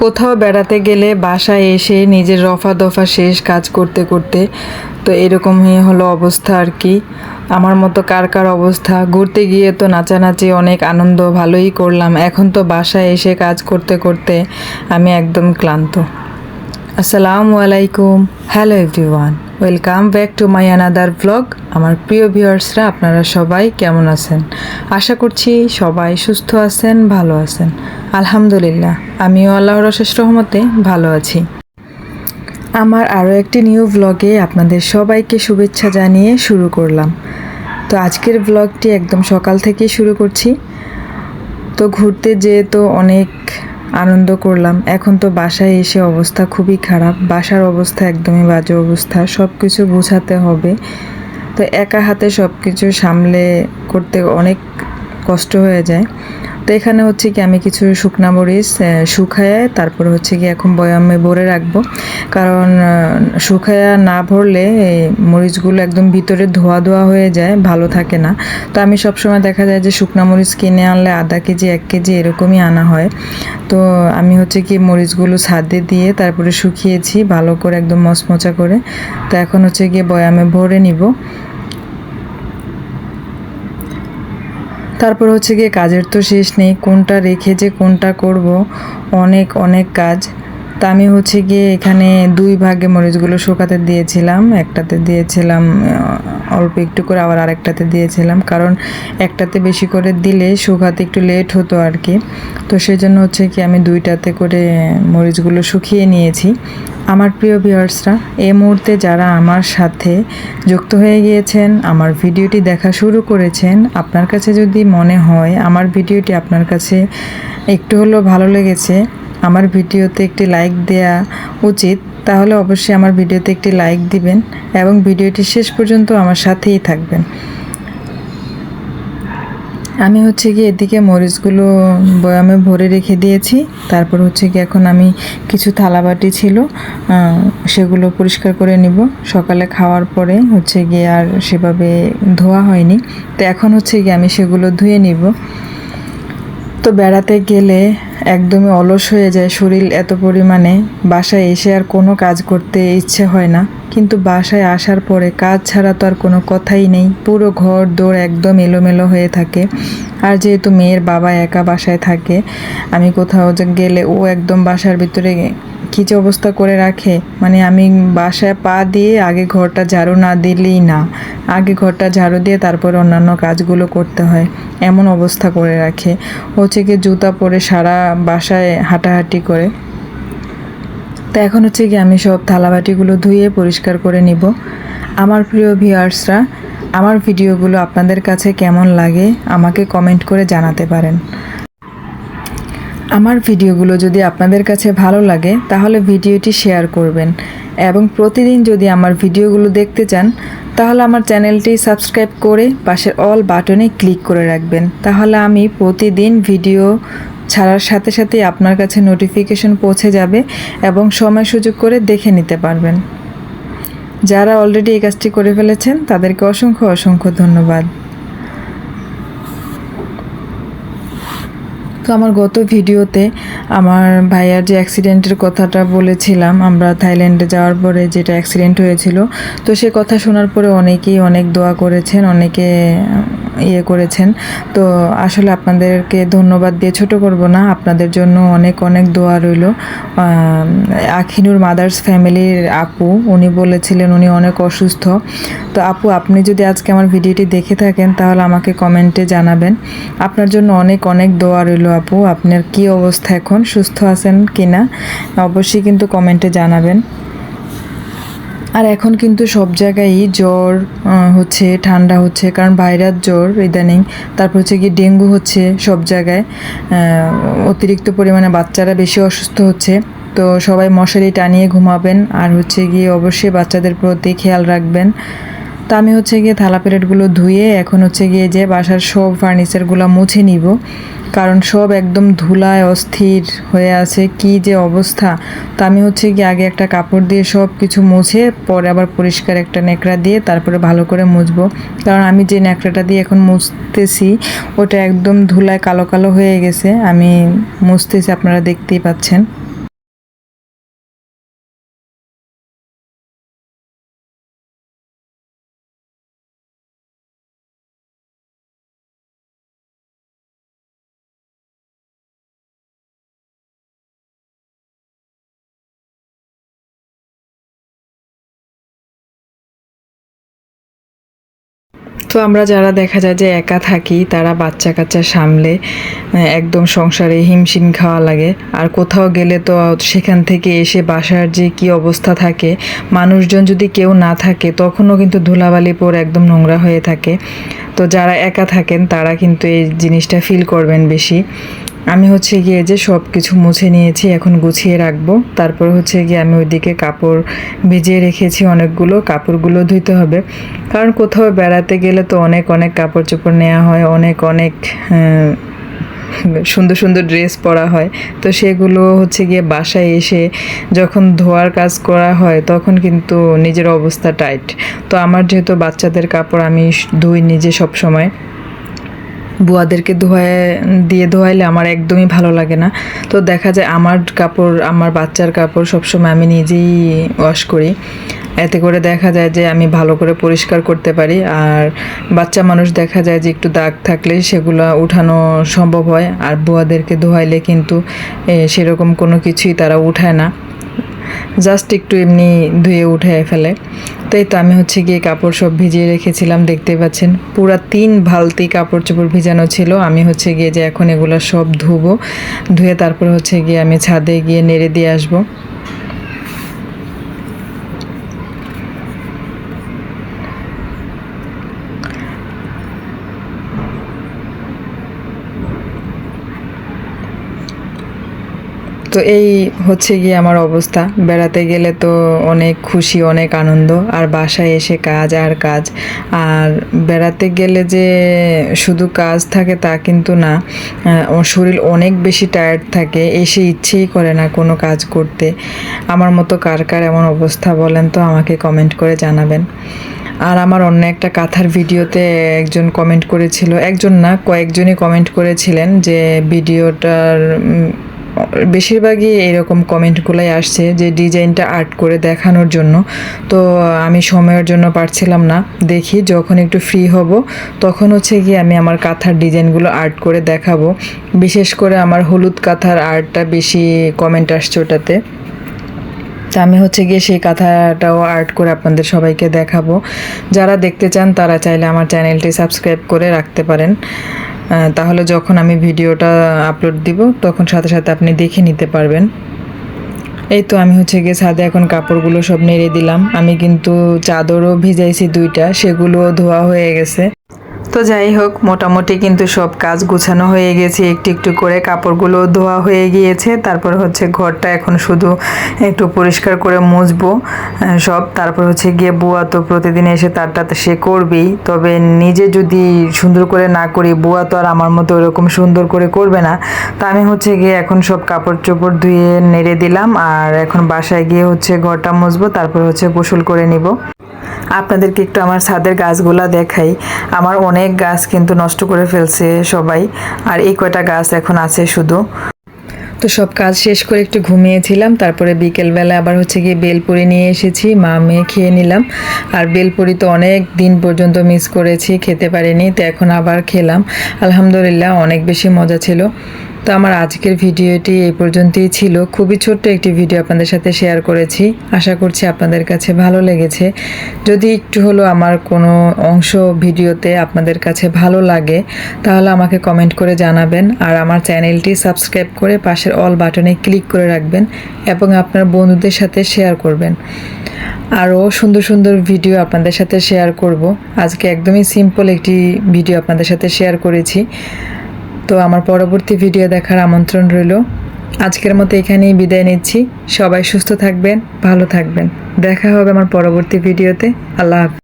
কোথাও বেড়াতে গেলে বাসায় এসে নিজের রফা দফা শেষ কাজ করতে করতে তো এরকমই হলো অবস্থা আর কি। আমার মতো কার কার অবস্থা? ঘুরতে গিয়ে তো নাচানাচি অনেক আনন্দ, ভালোই করলাম। এখন তো বাসায় এসে কাজ করতে করতে আমি একদম ক্লান্ত। আসসালামু আলাইকুম। Hello everyone welcome back to my another blog আমার প্রিয় ভিউয়ার্সরা, আপনারা সবাই কেমন আছেন? আশা করছি সবাই সুস্থ আছেন, ভালো আছেন। আলহামদুলিল্লাহ। আমিও আল্লাহর অশেষ রহমতে ভালো আছি। আমার আরও একটি নিউ ব্লগে আপনাদের সবাইকে শুভেচ্ছা জানিয়ে শুরু করলাম। তো আজকের ব্লগটি একদম সকাল থেকেই শুরু করছি। তো ঘুরতে যেয়ে তো অনেক আনন্দ করলাম। এখন তো বাসায় এসে অবস্থা খুবই খারাপ। বাসার অবস্থা একদমই বাজে অবস্থা। সব কিছু বোঝাতে হবে। তো একা হাতে সব কিছু সামলে করতে অনেক কষ্ট হয়ে যায়। তো এখানে হচ্ছে কি আমি কিছু শুকনা মরিচ শুকায় তারপর হচ্ছে কি এখন বয়ামে ভরে রাখব। কারণ শুকায়া না ভরলে এই মরিচগুলো একদম ভিতরে ধোয়া ধোয়া হয়ে যায়, ভালো থাকে না। তো আমি সবসময় দেখা যায় যে শুকনা মরিচ কিনে আনলে আধা কেজি, এক কেজি এরকমই আনা হয়। তো আমি হচ্ছে কি মরিচগুলো ছাদে দিয়ে তারপরে শুকিয়েছি, ভালো করে একদম মচমচা করে। তো এখন হচ্ছে গিয়ে বয়ামে ভরে নিব। তারপর হচ্ছে গিয়ে কাজের তো শেষ নেই, কোনটা রেখে যে কোনটা করব, অনেক অনেক কাজ। তা আমি হচ্ছে গিয়ে এখানে দুই ভাগে মরিচগুলো শুকাতে দিয়েছিলাম। একটাতে দিয়েছিলাম অল্প একটু করে, আবার আরেকটাতে দিয়েছিলাম। কারণ একটাতে বেশি করে দিলে শুকাতে একটু লেট হতো আর কি তো সেই জন্য হচ্ছে কি আমি দুইটাতে করে মরিচগুলো শুকিয়ে নিয়েছি। আমার প্রিয় ভিউয়ার্সরা এ মুহূর্তে যারা আমার সাথে যুক্ত হয়ে গিয়েছেন, আমার ভিডিওটি দেখা শুরু করেছেন, আপনার কাছে যদি মনে হয় আমার ভিডিওটি আপনার কাছে একটু হলেও ভালো লেগেছে আমার ভিডিওতে একটি লাইক দেয়া উচিত, তাহলে অবশ্যই আমার ভিডিওতে একটি লাইক দিবেন এবং ভিডিওটি শেষ পর্যন্ত আমার সাথেই থাকবেন। আমি হচ্ছে কি এদিকে মরিচগুলো বয়ামে ভরে রেখে দিয়েছি, তারপর হচ্ছে কি এখন আমি কিছু থালাবাটি ছিল সেগুলো পরিষ্কার করে নিব। সকালে খাওয়ার পরে হচ্ছে গিয়ে আর সেভাবে ধোয়া হয়নি, তো এখন হচ্ছে গিয়ে আমি সেগুলো ধুয়ে নিব। তো বেড়াতে গেলে একদমই অলস হয়ে যায় শরীর এত পরিমাণে। বাসায় এসে আর কোনো কাজ করতে ইচ্ছে হয় না। কিন্তু বাসায় আসার পরে কাজ ছাড়া তো আর কোনো কথাই নেই। পুরো ঘর দৌড় একদম এলোমেলো হয়ে থাকে। আর যেহেতু মেয়ের বাবা একা বাসায় থাকে, আমি কোথাও গেলে ও একদম বাসার ভিতরে কী যে অবস্থা করে রাখে? মানে আমি বাসায় পা দিয়ে আগে ঘরটা ঝাড়ু না দিলেই না। আগে ঘরটা ঝাড়ু দিয়ে তারপরে অন্যান্য কাজগুলো করতে হয়। এমন অবস্থা করে রাখে। হচ্ছে কি জুতা পরে সারা বাসায় হাঁটাহাঁটি করে। তো এখন হচ্ছে কি আমি সব থালাবাটিগুলো ধুয়ে পরিষ্কার করে নিব। আমার প্রিয় ভিউয়ার্সরা, আমার ভিডিওগুলো আপনাদের কাছে কেমন লাগে আমাকে কমেন্ট করে জানাতে পারেন। আমার ভিডিওগুলো যদি আপনাদের কাছে ভালো লাগে, তাহলে ভিডিওটি শেয়ার করবেন এবং প্রতিদিন যদি আমার ভিডিওগুলো দেখতে চান, তাহলে আমার চ্যানেলটি সাবস্ক্রাইব করে পাশের অল বাটনে ক্লিক করে রাখবেন। তাহলে আমি প্রতিদিন ভিডিও ছাড়ার সাথে সাথেই আপনার কাছে নোটিফিকেশন পৌঁছে যাবে এবং সময় সুযোগ করে দেখে নিতে পারবেন। যারা অলরেডি এই কাজটি করে ফেলেছেন, তাদেরকে অসংখ্য অসংখ্য ধন্যবাদ। তো আমার গত ভিডিওতে আমার ভাইয়ার যে অ্যাক্সিডেন্টের কথাটা বলেছিলাম, আমরা থাইল্যান্ডে যাওয়ার পরে যেটা অ্যাক্সিডেন্ট হয়েছিল, তো সে কথা শোনার পরে অনেকেই অনেক দোয়া করেছেন, অনেকে ইয়ে করেছেন। তো আসলে আপনাদেরকে ধন্যবাদ দিয়ে ছোট করব না, আপনাদের জন্য অনেক অনেক দোয়া রইল। আখিনুর মাদার্স ফ্যামিলির আপু, উনি বলেছিলেন উনি অনেক অসুস্থ। তো আপু, আপনি যদি আজকে আমার ভিডিওটি দেখে থাকেন, তাহলে আমাকে কমেন্টে জানাবেন। আপনার জন্য অনেক অনেক দোয়া রইল আপু, আপনার কি অবস্থা এখন, সুস্থ আছেন কিনা? অবশ্যই কিন্তু কমেন্টে জানাবেন। আর এখন কিন্তু সব জায়গায়ই জ্বর হচ্ছে, ঠান্ডা হচ্ছে, কারণ ভাইরাস জ্বর ইদানিং। তারপর হচ্ছে গিয়ে ডেঙ্গু হচ্ছে সব জায়গায়। অতিরিক্ত পরিমাণে বাচ্চারা বেশি অসুস্থ হচ্ছে। তো সবাই মশারি টানিয়ে ঘুমাবেন আর হচ্ছে গিয়ে অবশ্যই বাচ্চাদের প্রতি খেয়াল রাখবেন। তো আমি হচ্ছে গিয়ে থালা প্লেটগুলো ধুয়ে এখন হচ্ছে গিয়ে যে বাসার সব ফার্নিচারগুলো মুছে নিব। কারণ সব একদম ধুলায় অস্থির হয়ে আছে, কি যে অবস্থা। তো আমি হচ্ছে গিয়ে আগে একটা কাপড় দিয়ে সব কিছু মুছে, পরে আবার পরিষ্কার একটা ন্যাকড়া দিয়ে তারপরে ভালো করে মুছবো। কারণ আমি যে ন্যাকড়াটা দিয়ে এখন মুছতেছি, ওটা একদম ধুলায় কালো কালো হয়ে গেছে। আমি মুছতেছি, আপনারা দেখতেই পাচ্ছেন। তো আমরা যারা দেখা যায় যে একা থাকি, তারা বাচ্চা কাচ্চা সামলে একদম সংসারে হিমশিম খাওয়া লাগে। আর কোথাও গেলে তো সেখান থেকে এসে বাসার যে কি অবস্থা থাকে, মানুষজন যদি কেউ না থাকে, তখনও কিন্তু ধুলাবালি পর একদম নোংরা হয়ে থাকে। তো যারা একা থাকেন, তারা কিন্তু এই জিনিসটা ফিল করবেন বেশি। আমি হচ্ছে গিয়ে যে সব কিছু মুছে নিয়েছি, এখন গুছিয়ে রাখব। তারপর হচ্ছে গিয়ে আমি ওইদিকে কাপড় ভিজিয়ে রেখেছি অনেকগুলো, কাপড়গুলো ধুইতে হবে। কারণ কোথাও বেড়াতে গেলে তো অনেক অনেক কাপড় চোপড় নেওয়া হয়, অনেক অনেক সুন্দর সুন্দর ড্রেস পরা হয়। তো সেগুলো হচ্ছে গিয়ে বাসায় এসে যখন ধোয়ার কাজ করা হয়, তখন কিন্তু নিজের অবস্থা টাইট। তো আমার যেহেতু বাচ্চাদের কাপড় আমি ধুই নিজে সব সময় বুয়াদেরকে ধোয়ায়, দিয়ে ধোয়াইলে আমার একদমই ভালো লাগে না। তো দেখা যায় আমার কাপড়, আমার বাচ্চার কাপড় সবসময় আমি নিজেই ওয়াশ করি। এতে করে দেখা যায় যে আমি ভালো করে পরিষ্কার করতে পারি। আর বাচ্চা মানুষ দেখা যায় যে একটু দাগ থাকলে সেগুলো উঠানো সম্ভব হয়। আর বুয়াদেরকে ধোয়াইলে কিন্তু সেরকম কোনো কিছুই তারা উঠায় না। জাস্ট একটু এমনি ধুয়ে উঠে ফেলে। তো এই তো আমি হচ্ছে গিয়ে কাপড় সব ভিজিয়ে রেখেছিলাম দেখতে পাচ্ছেন। পুরা তিন ভালতি কাপড় চোপড় ভিজানো ছিল। আমি হচ্ছে গিয়ে যে এখন এগুলো সব ধুবো, ধুয়ে তারপর হচ্ছে গিয়ে আমি ছাদে গিয়ে নেড়ে দিয়ে আসব। তো এই হচ্ছে গিয়ে আমার অবস্থা। বেড়াতে গেলে তো অনেক খুশি, অনেক আনন্দ। আর বাসায় এসে কাজ আর কাজ। আর বেড়াতে গেলে যে শুধু কাজ থাকে তা কিন্তু না। শরীর অনেক বেশি টায়ার্ড থাকে, এসে ইচ্ছেই করে না কোনো কাজ করতে। আমার মতো কার কার এমন অবস্থা বলেন তো আমাকে কমেন্ট করে জানাবেন। আর আমার অন্য একটা কাথার ভিডিওতে একজন কমেন্ট করেছিল, একজন না, কয়েকজনই কমেন্ট করেছিলেন যে ভিডিওটার বেশিরভাগই এরকম কমেন্টগুলাই আসছে যে ডিজাইনটা আর্ট করে দেখানোর জন্য। তো আমি সময়ের জন্য পারছিলাম না। দেখি যখন একটু ফ্রি হব, তখন হচ্ছে গিয়ে আমি আমার কাঁথার ডিজাইনগুলো আর্ট করে দেখাবো। বিশেষ করে আমার হলুদ কাঁথার আর্টটা বেশি কমেন্ট আসছে ওটাতে। তা আমি হচ্ছে গিয়ে সেই কাঁথাটাও আর্ট করে আপনাদের সবাইকে দেখাবো। যারা দেখতে চান তারা চাইলে আমার চ্যানেলটি সাবস্ক্রাইব করে রাখতে পারেন। তাহলে যখন আমি ভিডিওটা আপলোড দিব, তখন সাথে সাথে আপনি দেখে নিতে পারবেন। এই তো আমি হচ্ছে গিয়ে ছাদে এখন কাপড়গুলো সব নেড়ে দিলাম। আমি কিন্তু চাদরও ভিজাইছি দুইটা, সেগুলোও ধোয়া হয়ে গেছে। তো যাই হোক, মোটামুটি কিন্তু সব কাজ গুছানো হয়ে গেছে। একটু একটু করে কাপড়গুলো ধোয়া হয়ে গিয়েছে। তারপর হচ্ছে ঘরটা এখন শুধু একটু পরিষ্কার করে মুছবো সব। তারপর হচ্ছে গিয়ে বুয়া তো প্রতিদিন এসে তারটা সে করবেই। তবে নিজে যদি সুন্দর করে না করি, বুয়া তো আর আমার মতো ওরকম সুন্দর করে করবে না। তো আমি হচ্ছে গিয়ে এখন সব কাপড় চোপড় ধুয়ে নেড়ে দিলাম। আর এখন বাসায় গিয়ে হচ্ছে ঘরটা মুছবো, তারপর হচ্ছে গোসল করে নিব। আপনাদেরকে একটু আমার ছাদের গাছগুলা দেখাই। আমার অনেক গাছ কিন্তু নষ্ট করে ফেলছে সবাই, আর এই কয়টা গাছ এখন আছে শুধু। তো সব কাজ শেষ করে একটু ঘুমিয়েছিলাম, তারপরে বিকেলবেলা আবার হচ্ছে গিয়ে বেলপুরি নিয়ে এসেছি, মা মেয়ে খেয়ে নিলাম। আর বেলপুরি তো অনেক দিন পর্যন্ত মিস করেছি, খেতে পারিনি, তো এখন আবার খেলাম। আলহামদুলিল্লাহ, অনেক বেশি মজা ছিল। তো আমার আজকের ভিডিওটি এই পর্যন্তই ছিল। খুবই ছোট্ট একটি ভিডিও আপনাদের সাথে শেয়ার করেছি। আশা করছি আপনাদের কাছে ভালো লেগেছে। যদি একটু হলো আমার কোনো অংশ ভিডিওতে আপনাদের কাছে ভালো লাগে, তাহলে আমাকে কমেন্ট করে জানাবেন। আর আমার চ্যানেলটি সাবস্ক্রাইব করে পাশের অল বাটনে ক্লিক করে রাখবেন এবং আপনার বন্ধুদের সাথে শেয়ার করবেন। আরও সুন্দর সুন্দর ভিডিও আপনাদের সাথে শেয়ার করব। আজকে একদমই সিম্পল একটি ভিডিও আপনাদের সাথে শেয়ার করেছি। তো আমার পরবর্তী ভিডিও দেখার আমন্ত্রণ রইল। আজকের মতো এখানেই বিদায় নিচ্ছি। সবাই সুস্থ থাকবেন, ভালো থাকবেন। দেখা হবে আমার পরবর্তী ভিডিওতে আল্লাহ হাফেজ।